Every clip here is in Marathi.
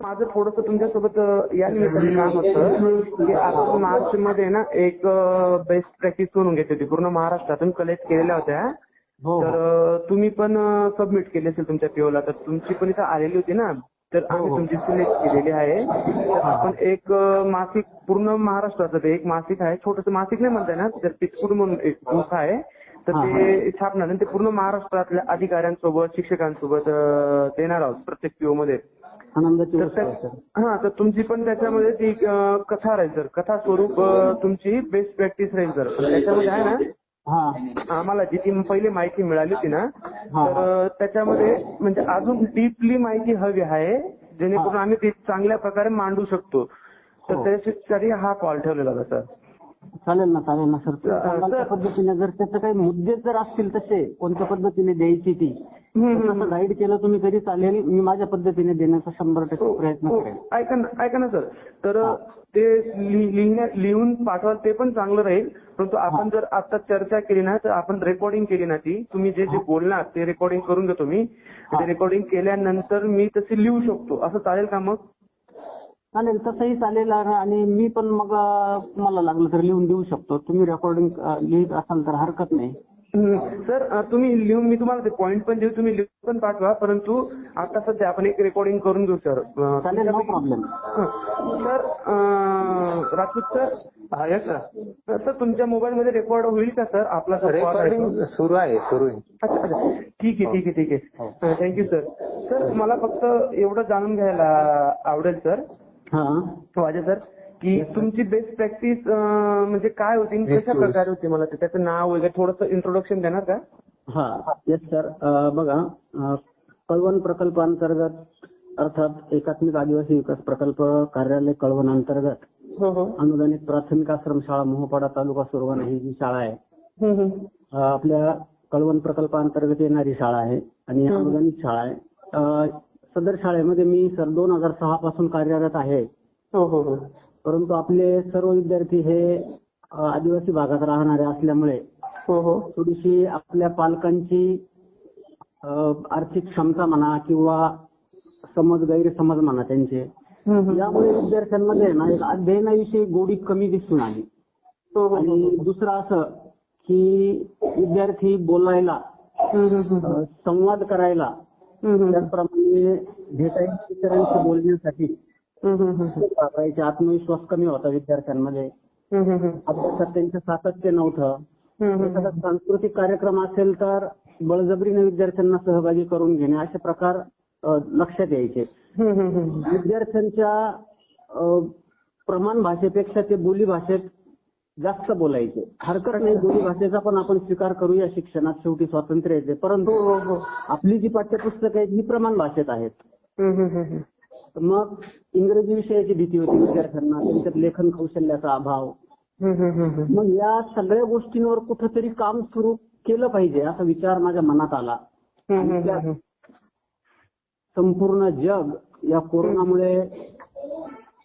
माझं थोडंसं तुमच्यासोबत या निमित्ताने काम होतं. की आपण मार्चमध्ये ना एक बेस्ट प्रॅक्टिस करून घेतली होती. पूर्ण महाराष्ट्रातून कलेक्ट केलेल्या होत्या. हो तर अं, तुम्ही पण सबमिट केली असेल तुमच्या पीओला तर तुमची पण इथं आलेली होती ना. तर आम्ही हो. तुमची सिलेक्ट केलेली आहे. तर आपण एक मासिक पूर्ण महाराष्ट्राचं ते एक मासिक आहे. छोटंसं मासिक नाही म्हणता येणार. तर पिचपूर म्हणून एक बुक आहे. तर हा, ते छापणार. आणि ते पूर्ण महाराष्ट्रातल्या अधिकाऱ्यांसोबत शिक्षकांसोबत देणार आहोत प्रत्येक पीओ मध्ये. आनंदाची तर गोष्ट आहे त्या- सर. हा तर तुमची पण त्याच्यामध्ये ती अं, कथा राहील सर. कथा स्वरूप अं, तुमची बेस्ट प्रॅक्टिस राहील सर. तर त्याच्यामध्ये आहे ना हा. आम्हाला जी ती पहिली माहिती मिळाली होती ना हा. तर अं, त्याच्यामध्ये म्हणजे अजून डीपली माहिती हवी आहे जेणेकरून आम्ही ती चांगल्या प्रकारे मांडू शकतो. तर हो. त्याच्यासाठी हा कॉल ठेवलेला होता सर. चालेल ना चालेल ना सर. तुम्ही अ, सांगाल त्या सर- पद्धतीने जर त्याचे काही मुद्दे जर असतील तसे कोणत्या पद्धतीने द्यायची ती? तसं गाईड केलं तुम्ही तरी चालेल. मी माझ्या पद्धतीने देण्याचा शंभर टक्के हो, प्रयत्न हो. करेन. ऐका ना ऐका ना सर. तर ते लि- लिहिण्या- लिहून पाठवाल ते पण चांगलं राहील. परंतु आपण जर आता चर्चा केली ना तर आपण रेकॉर्डिंग केली ना ती तुम्ही जे जे बोलणार ते रेकॉर्डिंग करून घेतो मी ते रेकॉर्डिंग केल्यानंतर मी तशी लिहू शकतो. असं चालेल का मग? चालेल तसंही चालेल. आणि मी पण मग अ, मला लागलं तर लिहून देऊ शकतो. तुम्ही रेकॉर्डिंग लिहित असाल तर हरकत नाही. सर तुम्ही लिहून मी तुम्हाला ते पॉईंट पण देऊ तुम्ही लिहून पण पाठवा. परंतु आता सध्या आपण एक रेकॉर्डिंग करून घेऊ सर. चालेल नो प्रॉब्लेम हं. सर राजपूत सर हा ना सर. तुमच्या मोबाईल मध्ये रेकॉर्ड होईल का सर? आपला? रेकॉर्डिंग सुरू आहे सुरू आहे. अच्छा अच्छा. ठीक आहे ठीक आहे ठीक आहे. थँक्यू सर सर मला फक्त एवढं जाणून घ्यायला आवडेल सर. हा सर की तुमची बेस्ट प्रॅक्टिस म्हणजे काय होती आणि कशा प्रकारे होती मला ते? त्याचं नाव वगैरे थोडंसं इंट्रोडक्शन देणार का? हा. येस सर बघा कळवण प्रकल्पांतर्गत अर्थात एकात्मिक आदिवासी विकास प्रकल्प कार्यालय कळवण अंतर्गत हो हो. अनुदानित प्राथमिक आश्रम शाळा मोहपाडा तालुका सुरवण ही जी शाळा आहे. आपल्या कळवण प्रकल्पांतर्गत येणारी शाळा आहे आणि अनुदानित शाळा आहे. सदर शाळेमध्ये मी सर दोन हजार सहा पासून कार्यरत आहे हो हो हो परंतु आपले सर्व विद्यार्थी हे अ, आदिवासी भागात राहणारे असल्यामुळे हो हो थोडीशी आपल्या पालकांची अ, आर्थिक क्षमता म्हणा किंवा समज गैरसमज म्हणा त्यांचे हम्म, हम्म. यामुळे विद्यार्थ्यांमध्ये ना एक अध्ययनाविषयी गोडी कमी दिसून आली हो हो हो आणि दुसरं असं की विद्यार्थी बोलायला हम्म, हम्म, हम्म. अ, संवाद करायला. त्याचप्रमाणे इतरांशी बोलण्यासाठी वापरायचे आत्मविश्वास कमी होता विद्यार्थ्यांमध्ये. अभ्यासात त्यांचं सातत्य नव्हतं. एखादा सांस्कृतिक कार्यक्रम असेल तर बळजबरीने विद्यार्थ्यांना सहभागी करून घेणे असे प्रकार लक्षात यायचे. विद्यार्थ्यांच्या प्रमाण भाषेपेक्षा ते बोली भाषेत जास्त बोलायचे. हरकत नाही बोली भाषेचा पण आपण स्वीकार करूया शिक्षणात शेवटी स्वातंत्र्य येते. परंतु हो हो हो. आपली जी पाठ्यपुस्तकं आहेत ही प्रमाण भाषेत आहेत. मग इंग्रजी विषयाची भीती होती विद्यार्थ्यांना त्यांच्यात लेखन कौशल्याचा अभाव. मग या सगळ्या गोष्टींवर कुठंतरी काम सुरू केलं पाहिजे असा विचार माझ्या मनात आला. संपूर्ण जग या कोरोनामुळे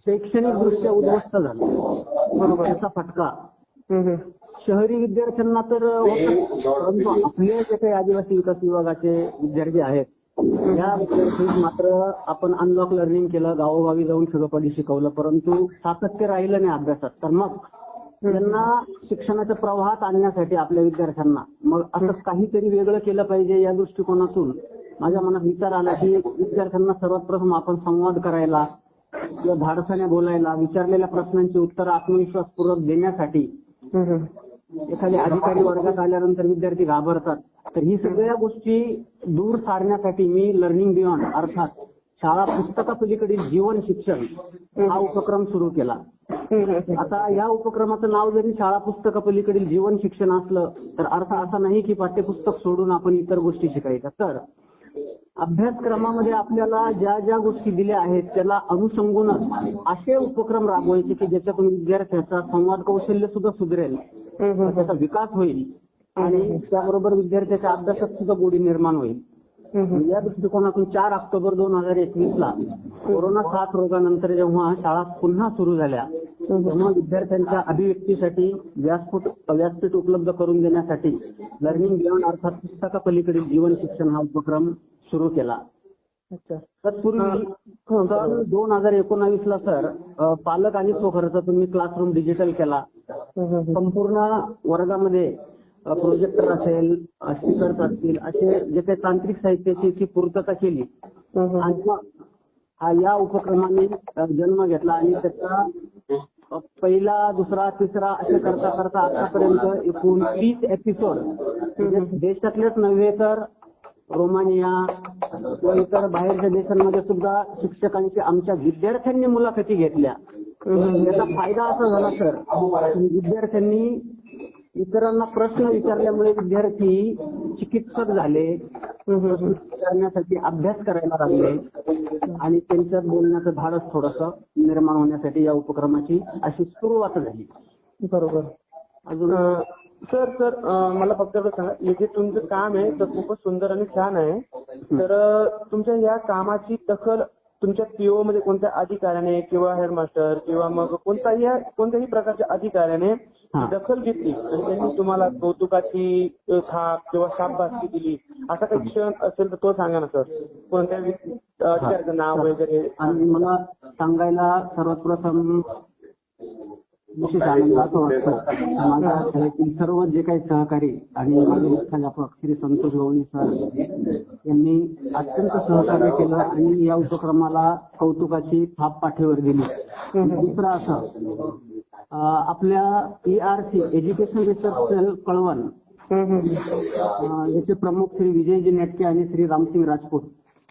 शैक्षणिक दृष्ट्या उद्ध्वस्त झालं बरोबर. त्याचा फटका. शहरी विद्यार्थ्यांना तर होतच. परंतु आपले जे काही आदिवासी विकास विभागाचे विद्यार्थी आहेत या विद्यार्थी मात्र आपण अनलॉक लर्निंग केलं गावोगावी जाऊन सगळं शिकवलं परंतु सातत्य राहिलं नाही अभ्यासात तर मग त्यांना शिक्षणाच्या प्रवाहात आणण्यासाठी आपल्या विद्यार्थ्यांना मग असं काहीतरी वेगळं केलं पाहिजे या दृष्टिकोनातून माझ्या मनात विचार आला की विद्यार्थ्यांना सर्वात प्रथम आपण संवाद करायला किंवा धाडसाने बोलायला विचारलेल्या प्रश्नांची उत्तरं आत्मविश्वासपूर्वक देण्यासाठी. एखाद्या अधिकारी वर्गात आल्यानंतर विद्यार्थी घाबरतात तर ही सगळ्या गोष्टी दूर सारण्यासाठी मी लर्निंग बियॉन्ड अर्थात शाळा पुस्तकापलीकडील जीवन शिक्षण हा उपक्रम सुरू केला. आता या उपक्रमाचं नाव जरी शाळा पुस्तकापलीकडील जीवन शिक्षण असलं तर अर्थ असा नाही की पाठ्यपुस्तक सोडून आपण इतर गोष्टी शिकायच्या तर अभ्यासक्रमामध्ये आपल्याला ज्या ज्या गोष्टी दिल्या आहेत त्याला अनुषंगूनच असे उपक्रम राबवायचे की ज्याच्यातून विद्यार्थ्याचा संवाद कौशल्य सुद्धा सुधरेल. त्याचा विकास होईल. आणि त्याबरोबर विद्यार्थ्याच्या अभ्यासात सुद्धा गोडी निर्माण होईल. या दृष्टिकोनातून चार ऑक्टोबर दोन हजार एकवीस ला कोरोना साथ रोगानंतर जेव्हा शाळा पुन्हा सुरू झाल्या तेव्हा विद्यार्थ्यांच्या अभिव्यक्तीसाठी व्यासपीठ व्यासपीठ उपलब्ध करून देण्यासाठी लर्निंग बियॉन्ड अर्थात पुस्तकापलीकडील जीवन शिक्षण हा उपक्रम सुरू केला. तत्पूर्वी दोन हजार एकोणावीस ला सर पालक आणि खर्च तुम्ही क्लासरूम डिजिटल केला. संपूर्ण वर्गामध्ये प्रोजेक्टर असेल स्पीकर्स असतील असे जे काही तांत्रिक साहित्याची ची पूर्तता केली. आणि हा या उपक्रमाने जन्म घेतला आणि त्याचा पहिला दुसरा तिसरा असे करता करता आतापर्यंत एकूण तीस एपिसोड देशातलेच नव्हे तर रोमानिया किंवा इतर बाहेरच्या देशांमध्ये सुद्धा शिक्षकांची आमच्या विद्यार्थ्यांनी मुलाखती घेतल्या. याचा फायदा असा झाला सर विद्यार्थ्यांनी इतरांना प्रश्न विचारल्यामुळे विद्यार्थी चिकित्सक झाले. प्रश्न विचारण्यासाठी अभ्यास करायला लागले. आणि त्यांच्यात बोलण्याचं धाडस थोडस निर्माण होण्यासाठी या उपक्रमाची अशी सुरुवात झाली. बरोबर. अजून? सर सर मला फक्त एवढं सांगा. हे जे तुमचं काम आहे तर खूपच सुंदर आणि छान आहे. तर तुमच्या या कामाची दखल तुमच्या पीओ मध्ये कोणत्या अधिकाऱ्याने किंवा हेडमास्टर किंवा मग कोणताही कोणत्याही प्रकारच्या अधिकाऱ्याने. दखल घेतली आणि त्यांनी तुम्हाला कौतुकाची थाप किंवा शाबासकी दिली. असा काही क्षण असेल तर तो सांगा ना सर. कोणत्या व्यक्ती- अधिकाऱ्याचं नाव वगैरे? आणि मला सांगायला सर्वात प्रथम विशेष आनंद असं वाटतं. माझ्या शाळेतील सर्व जे काही सहकारी आणि माझे मुख्याध्यापक श्री संतोष गवळी सर यांनी अत्यंत सहकार्य केलं आणि या उपक्रमाला कौतुकाची थाप पाठीवर दिली. दुसरं असं आपल्या ERC education research cell Kalwan. याचे प्रमुख श्री विजयजी नेटके आणि श्री रामसिंग राजपूत.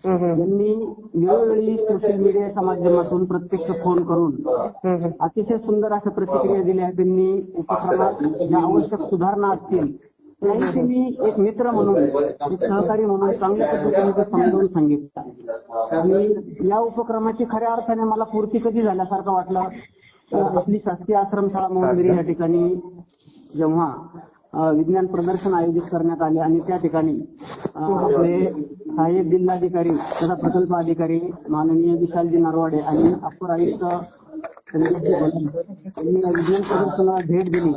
यांनी वेळोवेळी सोशल मीडियाच्या माध्यमातून प्रत्यक्ष फोन करून. अतिशय सुंदर अशा प्रतिक्रिया दिल्या. त्यांनी उपक्रमात ज्या आवश्यक सुधारणा असतील त्यांची मी एक मित्र म्हणून एक सहकारी म्हणून चांगल्या पद्धतीने समजावून सांगितलं. आणि या उपक्रमाची खऱ्या अर्थाने मला पूर्ती कधी झाल्यासारखं वाटलं? आपली शासकीय आश्रमशाळा मोहनगिरी या ठिकाणी जेव्हा विज्ञान प्रदर्शन आयोजित करण्यात आले आणि त्या ठिकाणी आपले सहाय्यक जिल्हाधिकारी तथा प्रकल्प अधिकारी माननीय विशालजी नरवाडे आणि अप्पर आयुक्त यांनी या विज्ञान प्रदर्शनाला भेट दिली.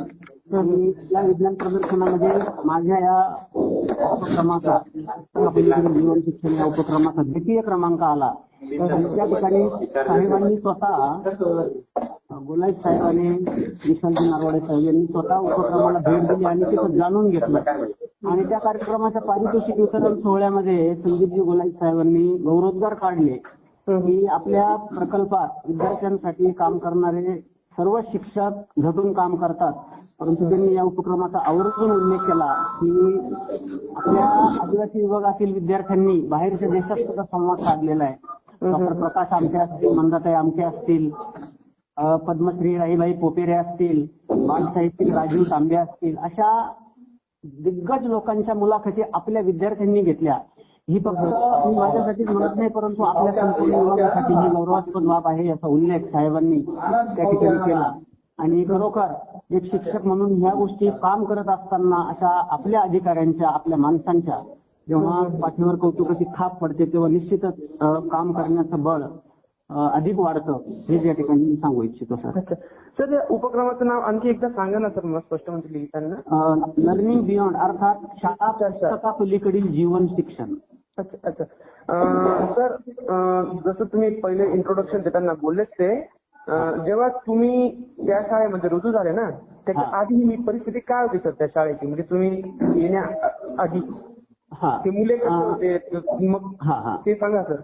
आणि या विज्ञान प्रदर्शनामध्ये माझ्या या उपक्रमाचा जीवन शिक्षण या उपक्रमाचा द्वितीय क्रमांक आला. आणि त्या ठिकाणी साहेबांनी स्वतः गोलाईत साहेब आणि विशालजी नारवाडे साहेब यांनी स्वतः उपक्रमाला भेट दिली आणि तिथं जाणून घेतलं. आणि त्या कार्यक्रमाच्या पारितोषिक वितरण सोहळ्यामध्ये संदीपजी गोलाईत साहेबांनी गौरवोद्गार काढले की आपल्या प्रकल्पात विद्यार्थ्यांसाठी काम करणारे सर्व शिक्षक झटून काम करतात. परंतु त्यांनी या उपक्रमाचा आवर्जून उल्लेख केला की आपल्या आदिवासी विभागातील विद्यार्थ्यांनी बाहेरच्या देशात सुद्धा संवाद साधलेला आहे. डॉक्टर प्रकाश आमटे असतील मंदाताई आमटे असतील पद्मश्री राहीबाई पोपेरे असतील बालसाहित्यिक राजीव तांबे असतील अशा दिग्गज लोकांच्या मुलाखती आपल्या विद्यार्थ्यांनी घेतल्या. ही फक्त मी माझ्यासाठी म्हणत नाही परंतु आपल्या संपूर्ण विभागासाठी ही गौरवास्पद बाब आहे याचा उल्लेख साहेबांनी त्या ठिकाणी केला. आणि खरोखर एक शिक्षक म्हणून ह्या गोष्टी काम करत असताना अशा आपल्या अधिकाऱ्यांच्या आपल्या माणसांच्या जेव्हा पाठीवर कौतुकाची खाप पडते तेव्हा निश्चितच काम करण्याचं बळ अधिक वाढतं. हे या ठिकाणी मी सांगू इच्छितो सर. अच्छा. सर या उपक्रमाचं नाव आणखी एकदा सांगा ना सर मला स्पष्ट म्हणजे लिहिताना. लर्निंग बियॉन्ड अर्थात शाळा पुस्तकापलीकडील जीवन शिक्षण. अच्छा अच्छा. अं, सर अं, जसं तुम्ही पहिले इंट्रोडक्शन देताना बोललेच ते अं, जेव्हा तुम्ही त्या शाळेमध्ये रुजू झाले ना त्याच्या हा. आधी मी परिस्थिती काय होती सर त्या शाळेची? म्हणजे तुम्ही येण्या आधी हा. ते मुले कसे होते मग हा हा. ते सांगा सर.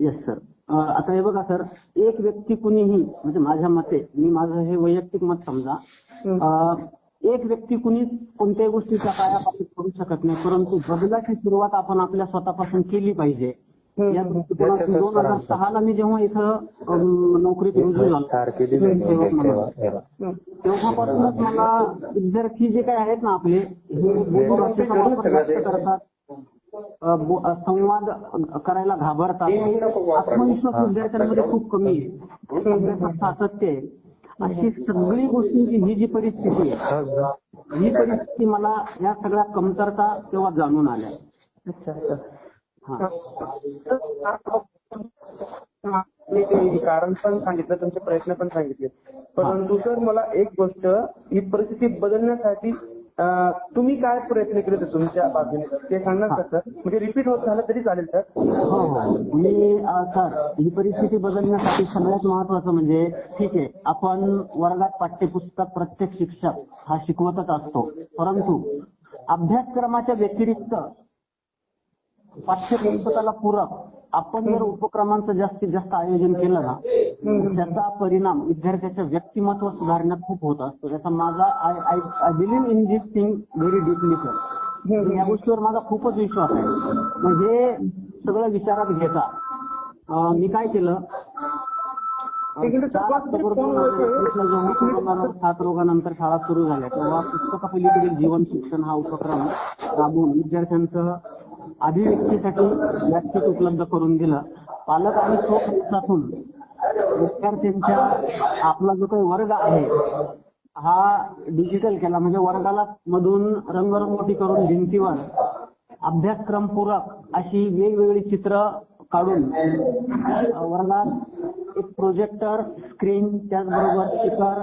येस सर आता हे बघा सर एक व्यक्ती कुणीही म्हणजे माझ्या मते मी माझं हे वैयक्तिक मत समजा एक व्यक्ती कुणी कोणत्याही गोष्टीच्या पायापासून करू शकत नाही परंतु बदलाची सुरुवात आपण आपल्या स्वतःपासून केली पाहिजे. या दृष्टिकोनातून दोन हजार सहाला मी जेव्हा इथं नोकरीत रुजू झालो. सेवक म्हणून, हं. तेव्हापासूनच मला विद्यार्थी जे काही आहेत ना आपले हे करतात. संवाद करायला घाबरतात. आत्मविश्वास विद्यार्थ्यांमध्ये खूप कमी. आहे अभ्यासात सातत्य आहे. अशी सगळी गोष्टींची ही जी परिस्थिती आहे ही परिस्थिती मला या सगळ्या कमतरता तेव्हा जाणून आल्या. हा. कारण पण सांगितलं तुमचे प्रयत्न पण सांगितले. परंतु सर मला एक गोष्ट ही परिस्थिती बदलण्यासाठी तुम्ही काय प्रयत्न केले होते तुमच्या बाजूने? ते सांगणार का सर? म्हणजे रिपीट होत झालं तरी चालेल सर. हो हो. मी अ, सर ही परिस्थिती बदलण्यासाठी सगळ्यात महत्वाचं म्हणजे ठीक आहे आपण वर्गात पाठ्यपुस्तक प्रत्येक शिक्षक हा शिकवतच असतो. परंतु अभ्यासक्रमाच्या व्यतिरिक्त पाठ्यपुस्तकाला पूरक आपण जर उपक्रमांचं जास्तीत जास्त आयोजन केलं ना तर त्याचा परिणाम विद्यार्थ्याचं व्यक्तिमत्व सुधारण्यात खूप होत असतो. त्याचा माझा I I I believe in this thing very deeply sir या गोष्टीवर माझा खूपच विश्वास आहे. हे सगळं विचारात घेता मी काय केलं? आहे? सात रोगानंतर शाळा सुरू झाल्या. तेव्हा पुस्तकापलीकडील जीवन शिक्षण हा उपक्रम राबवून विद्यार्थ्यांचं अभिव्यक्तीसाठी व्यासपीठ उपलब्ध करून दिलं. पालक आणि स्वखर्चातून विद्यार्थ्यांच्या आपला जो काही वर्ग आहे हा डिजिटल केला. म्हणजे वर्गाला मधून रंगरंगोटी करून भिंतीवर अभ्यासक्रम पूरक अशी वेगवेगळी चित्र काढून वर्गात एक प्रोजेक्टर स्क्रीन त्याचबरोबर स्पीकर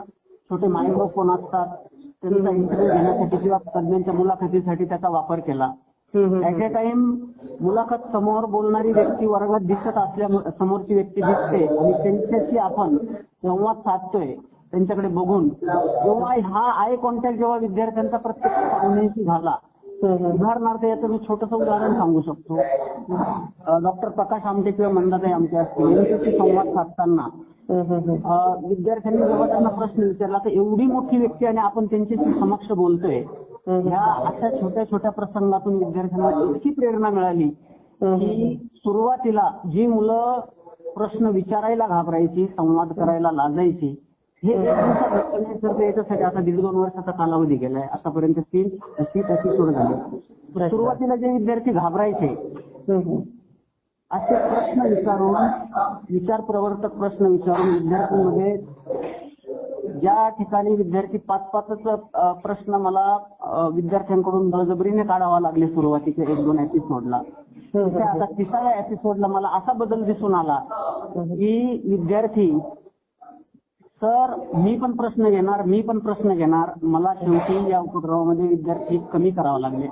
छोटे मायक्रोफोन असतात. त्यांचा इंटरव्ह्यू घेण्यासाठी किंवा तज्ञांच्या मुलाखतीसाठी त्याचा वापर केला. ऍट ए टाइम मुलाखत समोर बोलणारी व्यक्ती वर्गात दिसत असल्यामुळे समोरची व्यक्ती दिसते. आणि त्यांच्याशी आपण संवाद साधतोय त्यांच्याकडे बघून. जेव्हा हा आय कॉन्टॅक्ट जेव्हा विद्यार्थ्यांचा प्रत्येक पाहुण्याशी झाला उदाहरणार्थ याचं मी छोटस उदाहरण सांगू शकतो. डॉक्टर प्रकाश आमटे किंवा मंदाताई आमटे असतील यांच्याशी संवाद साधताना अं, विद्यार्थ्यांनी जेव्हा त्यांना प्रश्न विचारला तर एवढी मोठी व्यक्ती आणि आपण त्यांच्याशी समक्ष बोलतोय ह्या अशा छोट्या छोट्या प्रसंगातून विद्यार्थ्यांना इतकी प्रेरणा मिळाली. की सुरुवातीला जी मुलं प्रश्न विचारायला घाबरायची संवाद करायला लाजायची हे याच्यासाठी आता दीड दोन वर्षाचा कालावधी गेलाय. आतापर्यंत तीन तीस एपिसोड झाले. सुरुवातीला जे विद्यार्थी घाबरायचे असे प्रश्न विचारून विचार प्रवर्तक प्रश्न विचारून विद्यार्थ्यांमध्ये ज्या ठिकाणी विद्यार्थी पाच पाचच प्रश्न मला विद्यार्थ्यांकडून बळजबरीने काढावा लागले सुरुवातीच्या एक दोन एपिसोडला आता तिसऱ्या एपिसोडला मला असा बदल दिसून आला की विद्यार्थी सर मी पण प्रश्न घेणार मी पण प्रश्न घेणार. मला शेवटी या उपक्रमामध्ये विद्यार्थी कमी करावे लागले.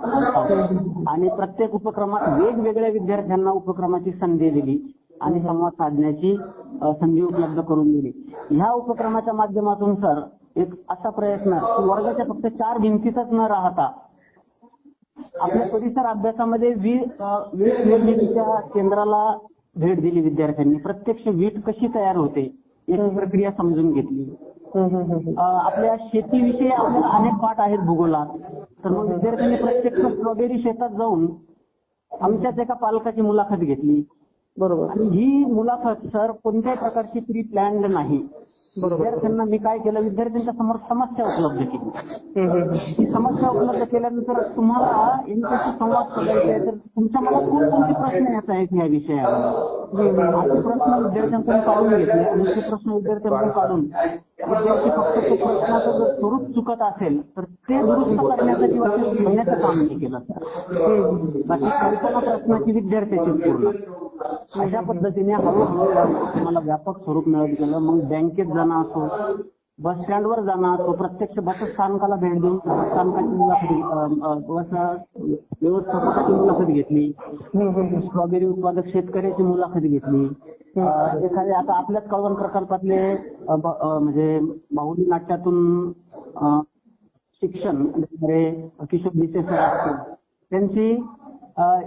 आणि प्रत्येक उपक्रमात वेगवेगळ्या विद्यार्थ्यांना उपक्रमाची संधी दिली. आणि संवाद साधण्याची संधी उपलब्ध करून दिली. ह्या उपक्रमाच्या माध्यमातून सर एक असा प्रयत्न की वर्गाच्या फक्त चार भिंतीतच न राहता आपल्या परिसर अभ्यासामध्ये वीज वीज निर्मितीच्या केंद्राला भेट दिली विद्यार्थ्यांनी. प्रत्यक्ष वीट कशी तयार होते याची प्रक्रिया समजून घेतली. आपल्या शेतीविषयी आपल्याला अनेक पाठ आहेत भूगोलात. तर मग विद्यार्थ्यांनी प्रत्यक्ष स्ट्रॉबेरी शेतात जाऊन आमच्याच एका पालकाची मुलाखत घेतली. बरोबर. आणि ही मुलाखत सर कोणत्याही प्रकारची प्री प्लॅन्ड नाही. विद्यार्थ्यांना मी काय केलं विद्यार्थ्यांच्या समोर समस्या उपलब्ध केली. ही समस्या उपलब्ध केल्यानंतर तुम्हाला यांच्याशी संवाद साधायचा आहे तर तुमच्या मनात कोणकोणते प्रश्न येत आहेत या विषयावर? असे प्रश्न विद्यार्थ्यांकडून काढून घेतले आणि ते प्रश्न विद्यार्थ्यांकडून काढून विद्यार्थी फक्त तो प्रश्नाचं जर स्वरूप चुकत असेल तर ते दुरुस्त करण्यासाठी घेण्याचं काम नाही केलं बाकी कल्पना प्रश्नाची विद्यार्थ्याची पूर्ण. अशा पद्धतीने हळूहळू मला व्यापक स्वरूप मिळत गेलं. मग बँकेत जाणं असो बस स्टँडवर जाणं असो प्रत्यक्ष बस स्थानकाला भेट देऊन बस स्थानकाची मुलाखत बस व्यवस्थापकाची मुलाखत घेतली. स्ट्रॉबेरी उत्पादक शेतकऱ्याची मुलाखत घेतली. अं, एखाद्या आता आपल्याच कळवण प्रकल्पातले म्हणजे बाहुली नाट्यातून शिक्षण देणारे किशोर भिसे सर असतील त्यांची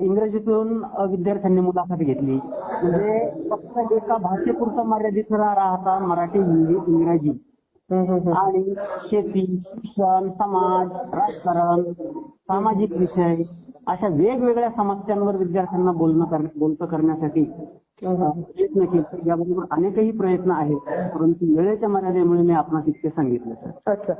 इंग्रजीतून विद्यार्थ्यांनी मुलाखत घेतली. म्हणजे फक्त एका भाषेपुरतं मर्यादित न राहता मराठी हिंदी इंग्रजी. आणि शेती शिक्षण समाज राजकारण सामाजिक विषय अशा वेगवेगळ्या समस्यांवर विद्यार्थ्यांना बोलणं बोलतं करण्यासाठी प्रयत्न केले याबरोबर अनेकही प्रयत्न आहेत परंतु वेळेच्या मर्यादेमुळे मी आपणास इतके सांगितलं सर. अच्छा.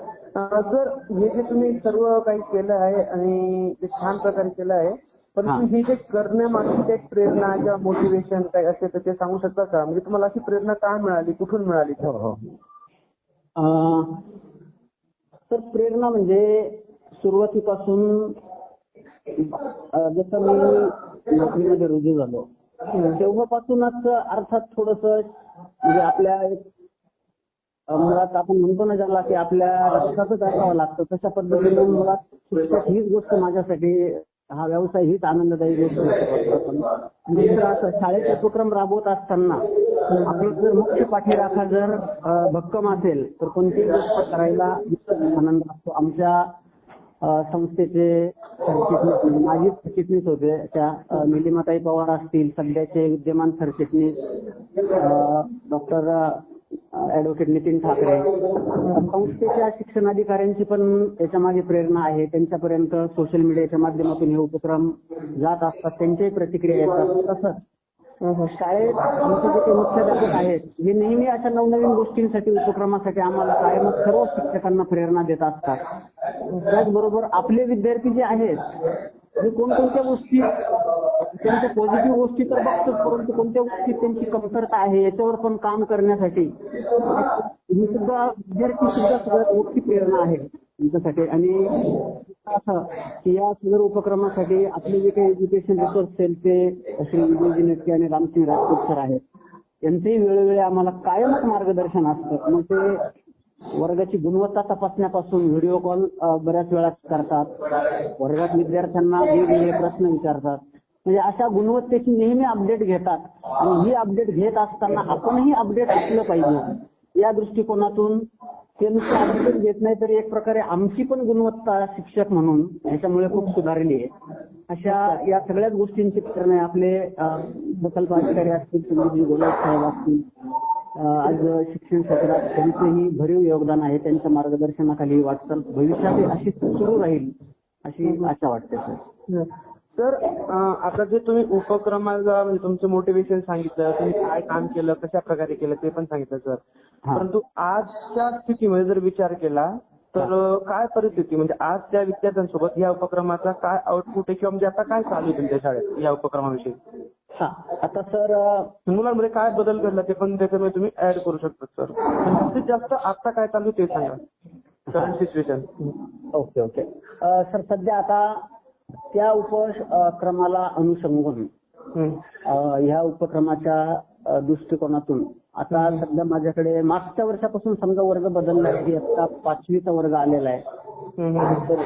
सर हे जे तुम्ही सर्व काही केलं आहे आणि ते छान प्रकारे केलं आहे हा. परंतु हे. जे करण्यामागची काही प्रेरणा किंवा मोटिवेशन काय असेल तर ते सांगू शकता का? म्हणजे तुम्हाला अशी प्रेरणा का मिळाली? कुठून मिळाली? अ, तर प्रेरणा म्हणजे सुरुवातीपासून जसं मी नोकरीमध्ये रुजू झालो तेव्हापासूनच अर्थात थोडस म्हणजे आपल्या मुळात आपण म्हणतो ना ज्याला की आपल्या रक्तातच असावं लागतं. तशा पद्धतीने मुळात शिक्षक हीच गोष्ट माझ्यासाठी हा व्यवसाय हीच आनंददायी गोष्ट दुसरं म्हणजे असं शाळेत उपक्रम राबवत असताना आपलं जर मुख्य पाठीराखा जर भक्कम असेल तर कोणतीही गोष्ट करायला आनंद असतो. आमच्या संस्थेचे सरचिटणीस माजी सरचिटणीस होते. त्या निलिमाताई पवार असतील सध्याचे विद्यमान सरचिटणीस डॉक्टर ऍडव्होकेट नितीन ठाकरे. संस्थेच्या शिक्षणाधिकाऱ्यांची पण याच्या मागे प्रेरणा आहे. त्यांच्यापर्यंत सोशल मीडियाच्या माध्यमातून हे उपक्रम जात असतात. त्यांच्याही प्रतिक्रिया येतात. तसंच हो, हो. शाळेत आमचे जे काही मुख्याध्यापक आहेत हे नेहमी अशा नवनवीन गोष्टींसाठी उपक्रमासाठी आम्हाला कायमच सर्व शिक्षकांना प्रेरणा देत असतात. त्याचबरोबर आपले विद्यार्थी जे आहेत हे कोणकोणत्या गोष्टी त्यांच्या पॉझिटिव्ह गोष्टी तर बघतोच परंतु कोणत्या गोष्टी त्यांची कमतरता आहे याच्यावर पण काम करण्यासाठी ही सुद्धा विद्यार्थी सुद्धा सगळ्यात मोठी प्रेरणा आहे त्यांच्यासाठी. आणि असं की या सदर उपक्रमासाठी आपले जे काही एज्युकेशन रिसोर्स सेल ते श्री विजयजी आणि रामसिंग राजपूत सर आहेत. यांचंही वेळोवेळी आम्हाला कायमच मार्गदर्शन असतं. मग ते वर्गाची गुणवत्ता तपासण्यापासून व्हिडिओ कॉल बऱ्याच वेळा करतात. वर्गात विद्यार्थ्यांना वेगवेगळे प्रश्न विचारतात. म्हणजे अशा गुणवत्तेची नेहमी अपडेट घेतात. आणि ही अपडेट घेत असताना आपणही अपडेट असलं पाहिजे. या दृष्टिकोनातून ते नुसतं अपडेट घेत नाही तर एक प्रकारे आमची पण गुणवत्ता शिक्षक म्हणून ह्याच्यामुळे खूप सुधारली आहे. अशा या सगळ्याच गोष्टींची प्रेरणा आपले प्रकल्प अधिकारी असतील संदीपजी गोलाट साहेब असतील आज शिक्षण क्षेत्रात त्यांचंही भरीव योगदान आहे त्यांच्या मार्गदर्शनाखाली वाटचाल भविष्यात अशी सुरू राहील अशी आशा वाटते सर. अं, आता जे तुम्ही उपक्रमाला म्हणजे तुमचं मोटिवेशन सांगितलं तुम्ही काय काम केलं कशा प्रकारे केलं ते पण सांगितलं सर. परंतु आजच्या स्थितीमध्ये जर विचार केला तर काय परिस्थिती म्हणजे आज त्या विद्यार्थ्यांसोबत या उपक्रमाचा काय आउटपुट आहे किंवा म्हणजे आता काय चालू आहे तुमच्या शाळेत या उपक्रमाविषयी? हा. आता सर अ, मुलांमध्ये काय बदल घडला ते पण त्याच्यामध्ये तुम्ही ऍड करू शकता सर पण जास्तीत जास्त आता काय चालू ते सांगा current situation okay okay. Sir सध्या आता त्या उपक्रमाला अनुषंगून ह्या उपक्रमाच्या दृष्टिकोनातून आता सध्या माझ्याकडे मागच्या वर्षापासून समजा वर्ग बदलला आहे की आता पाचवीचा वर्ग आलेला आहे. तर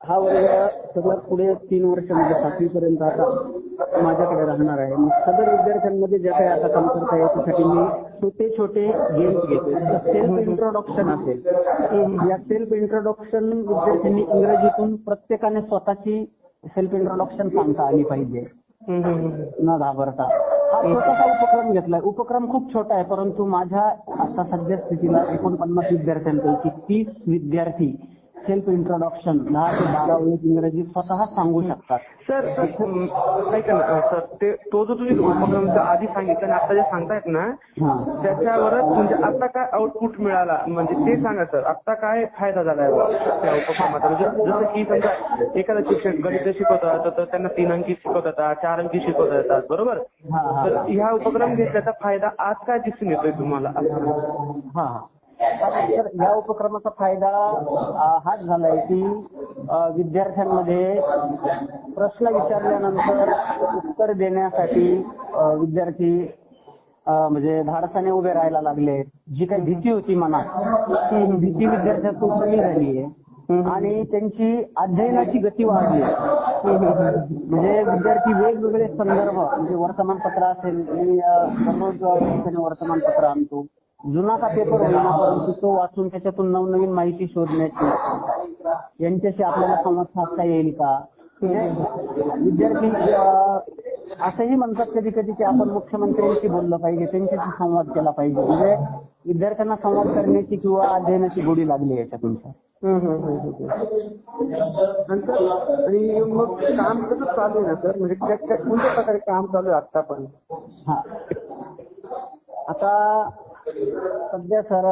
हा वर्ग सगळ्यात पुढे तीन वर्ष म्हणजे सातवी पर्यंत आता माझ्याकडे राहणार आहे. मग सदर विद्यार्थ्यांमध्ये ज्या काही आता कमतरता आहे त्यासाठी मी छोटे छोटे गेम्स घेतो सेल्फ इंट्रोडक्शन असेल. या सेल्फ इंट्रोडक्शन विद्यार्थ्यांनी इंग्रजीतून प्रत्येकाने स्वतःची सेल्फ इंट्रोडक्शन सांगता आली पाहिजे. न घाबरता. हा छोटासा उपक्रम घेतलाय. उपक्रम खूप छोटा आहे परंतु माझ्या आता सध्या स्थितीला एकोणपन्नास विद्यार्थ्यांपैकी तीस विद्यार्थी सेल्फ इंट्रोडक्शन दहा ते बारा वेळेस इंग्रजी स्वतः सांगू शकतात. सर ऐका ना सर ते तो जो तुम्ही उपक्रम जो आधी सांगितला आणि आता जे सांगतायत ना त्याच्यावरच म्हणजे आता काय आउटपुट मिळाला? म्हणजे ते सांगा सर आता काय फायदा झालाय बुवा त्या उपक्रमाचा? म्हणजे जसं की समजा एखादा शिक्षक गणित शिकवतात तर त्यांना तीन अंकी शिकवतात चार अंकी शिकवता येतात बरोबर. तर ह्या उपक्रम घेतल्याचा फायदा आज काय दिसून येतोय तुम्हाला? हा. तर या उपक्रमाचा फायदा हाच झालाय की विद्यार्थ्यांमध्ये प्रश्न विचारल्यानंतर उत्तर देण्यासाठी विद्यार्थी म्हणजे धाडसाने उभे राहायला लागले. जी काही भीती होती मनात ती भीती विद्यार्थ्यातून कमी झाली आहे आणि त्यांची अध्ययनाची गती वाढली. म्हणजे विद्यार्थी वेगवेगळे संदर्भ म्हणजे वर्तमानपत्र असेल मी दररोज वर्तमानपत्र आणतो. जुना का पेपर होईना परंतु तो वाचून त्याच्यातून नवनवीन माहिती शोधण्याची. यांच्याशी आपल्याला संवाद साधता येईल का? विद्यार्थी असंही म्हणतात कधी कधी की आपण मुख्यमंत्र्यांशी बोललं पाहिजे त्यांच्याशी संवाद केला पाहिजे. म्हणजे विद्यार्थ्यांना संवाद करण्याची किंवा अध्ययनाची गोडी लागली याच्यातून. आणि मग काम कसं चालू आहे ना सर? म्हणजे त्या- त्या- कोणत्या प्रकारे काम चालू आहे आता पण हा. आता सध्या सर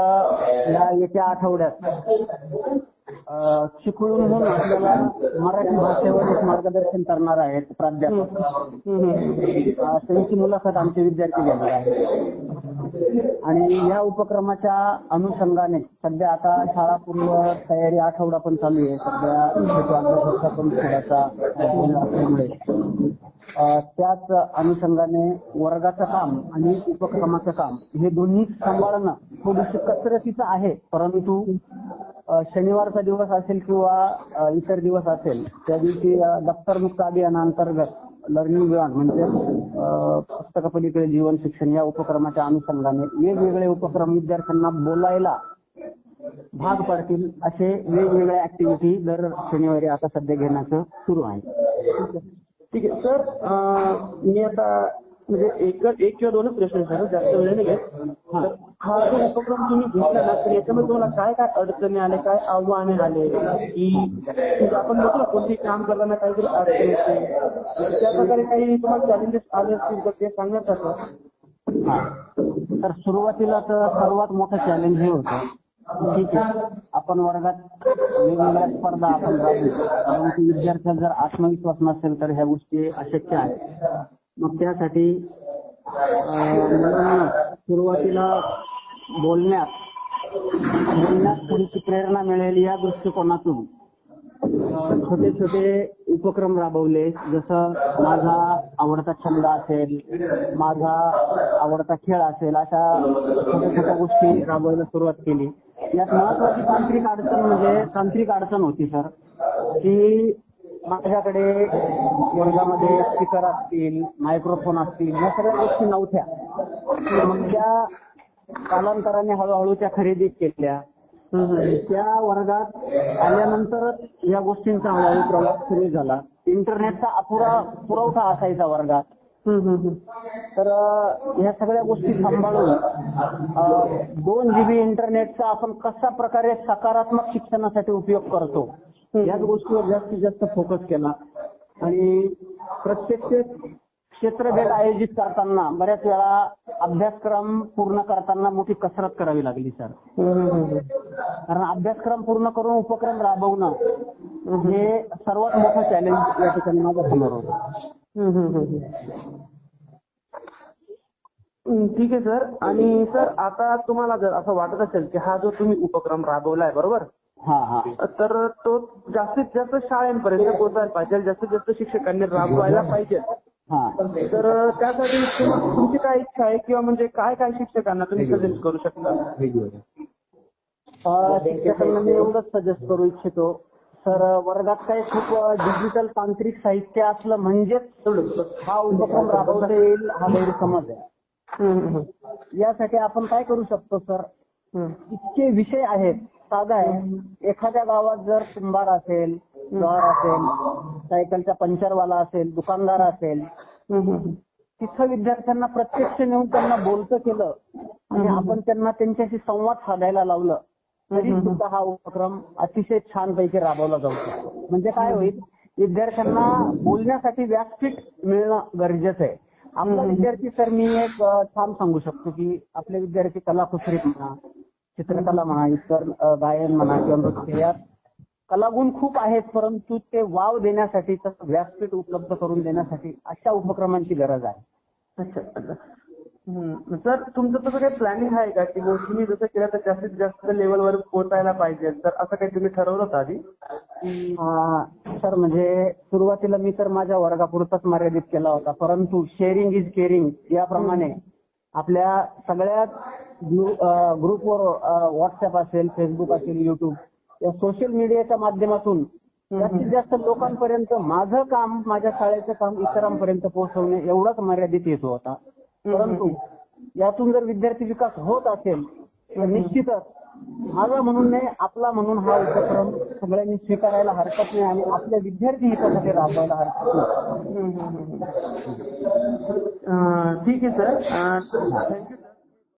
या येत्या आठवड्यात अ, चिपळूणहून आपल्याला मराठी भाषेवर एक मार्गदर्शन करणार आहेत प्राध्यापक. त्यांची मुलाखत आमचे विद्यार्थी घेणार आहेत. आणि या उपक्रमाच्या अनुषंगाने सध्या आता शाळा पूर्व तयारी आठवडा पण चालू आहे. सध्या पण थोडासा असल्यामुळे. त्याच अनुषंगाने वर्गाचं काम आणि उपक्रमाचं काम हे दोन्ही सांभाळणं थोडीशी कसरतीचं आहे. परंतु शनिवारचा दिवस असेल किंवा इतर दिवस असेल त्या दिवशी अ, दप्तरमुक्त अभियानाअंतर्गत लर्निंग बियॉन्ड म्हणजे पुस्तकापलीकडे जीवन शिक्षण या उपक्रमाच्या अनुषंगाने वेगवेगळे उपक्रम विद्यार्थ्यांना बोलायला भाग पडतील असे वेगवेगळ्या ऍक्टिव्हिटी दर शनिवारी आता सध्या घेण्याचं सुरू आहे. ठीक आहे. सर अं, मी आता म्हणजे एक एक किंवा दोनच प्रश्न सर जास्त वेळ नाही घेत. तर हा उपक्रम तुम्ही घेतला ना तर याच्यामध्ये तुम्हाला काय काय अडचणी आले काय आव्हाने आले की म्हणजे आपण बघतो ना कोणतेही काम करताना काहीतरी अडचणी येते. त्या प्रकारे काही तुम्हाला चॅलेंजेस आले असतील तर ते सांगण्यासाठी. तर सुरुवातीला तर सर्वात मोठं चॅलेंज हे होतं. ठीक आहे. आपण वर्गात वेगवेगळ्या स्पर्धा आपण राबवू परंतु विद्यार्थ्यात जर आत्मविश्वास नसेल तर ह्या गोष्टी अशक्य आहेत. मग त्यासाठी सुरुवातीला बोलण्यात बोलण्यात थोडीशी प्रेरणा मिळेल या दृष्टिकोनातून. छोटे छोटे उपक्रम राबवले. जसं माझा आवडता छंद असेल माझा आवडता खेळ असेल अशा छोट्या छोट्या गोष्टी राबवायला सुरुवात केली. यात महत्वाची तांत्रिक अडचण म्हणजे तांत्रिक अडचण होती सर की माझ्याकडे वर्गामध्ये स्पीकर असतील मायक्रोफोन असतील या सगळ्या गोष्टी नव्हत्या. मग त्या कालांतराने हळूहळू त्या खरेदी केल्या. त्या वर्गात आल्यानंतरच या गोष्टींचा हळूहळू प्रवास सुरू झाला. इंटरनेटचा अपुरा पुरवठा असायचा वर्गात. तर ह्या सगळ्या गोष्टी सांभाळून दोन जीबी इंटरनेटचा आपण कशा प्रकारे सकारात्मक शिक्षणासाठी उपयोग करतो याच गोष्टीवर जास्तीत जास्त फोकस केला. आणि प्रत्येक क्षेत्रभेद आयोजित करताना बऱ्याच वेळा अभ्यासक्रम पूर्ण करताना मोठी कसरत करावी लागली सर. कारण अभ्यासक्रम पूर्ण करून उपक्रम राबवणं हे सर्वात मोठं चॅलेंज या ठिकाणी माझ्यासमोर होतं. ठीक आहे सर. आणि सर आता तुम्हाला जर असं वाटत असेल की हा जो तुम्ही उपक्रम राबवलाय बरोबर? हा हा. तर तो जास्तीत जास्त शाळांपर्यंत पोहोचायला पाहिजे. जास्तीत जास्त शिक्षकांनी राबवायला पाहिजे. तर त्यासाठी तुम- तुमची काय इच्छा आहे किंवा म्हणजे काय काय शिक्षकांना तुम्ही सजेस्ट करू शकता? शिक्षकांना मी एवढंच सजेस्ट करू इच्छितो. सर वर्गात काही खूप डिजिटल तांत्रिक साहित्य असलं म्हणजेच हा उपक्रम राबवता येईल हा गैरसमज आहे. यासाठी आपण काय करू शकतो सर. इतके विषय आहेत साधा आहे. एखाद्या गावात जर कुंभार असेल जॉर असेल सायकलचा पंचरवाला असेल दुकानदार असेल. तिथं विद्यार्थ्यांना प्रत्यक्ष नेऊन त्यांना बोलतं केलं. आणि आपण त्यांना त्यांच्याशी संवाद साधायला लावलं. तरी सुद्धा हा उपक्रम अतिशय छानपैकी राबवला जाऊ शकतो. म्हणजे काय होईल विद्यार्थ्यांना बोलण्यासाठी व्यासपीठ मिळणं गरजेचं आहे. आपला विद्यार्थी तर मी एक छान सांगू शकतो की आपले विद्यार्थी कलाकुसरीत म्हणा चित्रकला म्हणा इतर गायन म्हणा किंवा नृत्य यात कलागुण खूप आहेत परंतु ते वाव देण्यासाठी व्यासपीठ उपलब्ध करून देण्यासाठी अशा उपक्रमांची गरज आहे. अच्छा. सर तुमचं तसं काही प्लॅनिंग आहे का? की तुम्ही जसं केलं तर जास्तीत जास्त लेवलवर पोहोचायला पाहिजे. तर असं काही तुम्ही ठरवलं आधी? की अ, सर म्हणजे सुरुवातीला मी तर माझ्या वर्गापुरताच मर्यादित केला होता. परंतु शेअरिंग इज केअरिंग याप्रमाणे आपल्या अ, ग्रुपवर व्हॉट्सअप असेल फेसबुक असेल युट्यूब या सोशल मीडियाच्या माध्यमातून जास्तीत जास्त लोकांपर्यंत माझं काम माझ्या शाळेचं काम इतरांपर्यंत पोहोचवणे एवढाच मर्यादित येतो होता. परंतु यातून जर विद्यार्थी विकास होत असेल तर निश्चितच माझा म्हणून नाही आपला म्हणून हा उपक्रम सगळ्यांनी स्वीकारायला हरकत नाही आणि आपल्या विद्यार्थी हितासाठी राबवायला हरकत नाही. ठीक आहे सर. थँक्यू